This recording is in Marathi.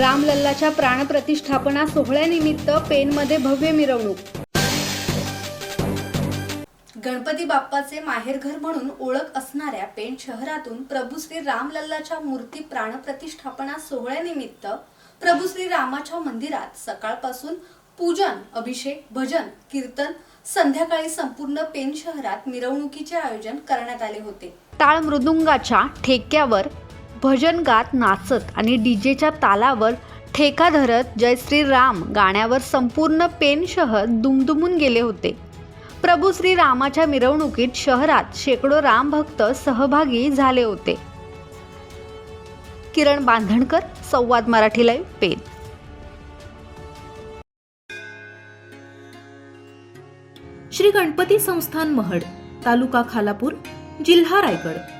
रामलल्लाच्या प्राणप्रतिष्ठापना सोहळ्यानिमित्त पेनमध्ये भव्य मिरवणूक. गणपती बाप्पाचे माहेरघर म्हणून ओळख असणाऱ्या पेण शहरातून प्रभू श्री रामलल्लाच्या मूर्ती प्राणप्रतिष्ठापना सोहळ्यानिमित्त प्रभू श्री रामाच्या मंदिरात सकाळपासून पूजन अभिषेक भजन कीर्तन संध्याकाळी संपूर्ण पेण शहरात मिरवणुकीचे आयोजन करण्यात आले होते. टाळ मृदुंगाच्या ठेक्यावर भजन गात नाचत आणि डीजेच्या तालावर ठेका धरत जय श्रीराम गाण्यावर संपूर्ण पेन शहर दुमदुमून गेले होते. प्रभू श्रीरामाच्या मिरवणुकीत शहरात शेकडो रामभक्त सहभागी झाले होते. किरण बांधणकर संवाद मराठी लाईव्ह पेन. श्री गणपती संस्थान महड तालुका खालापूर जिल्हा रायगड.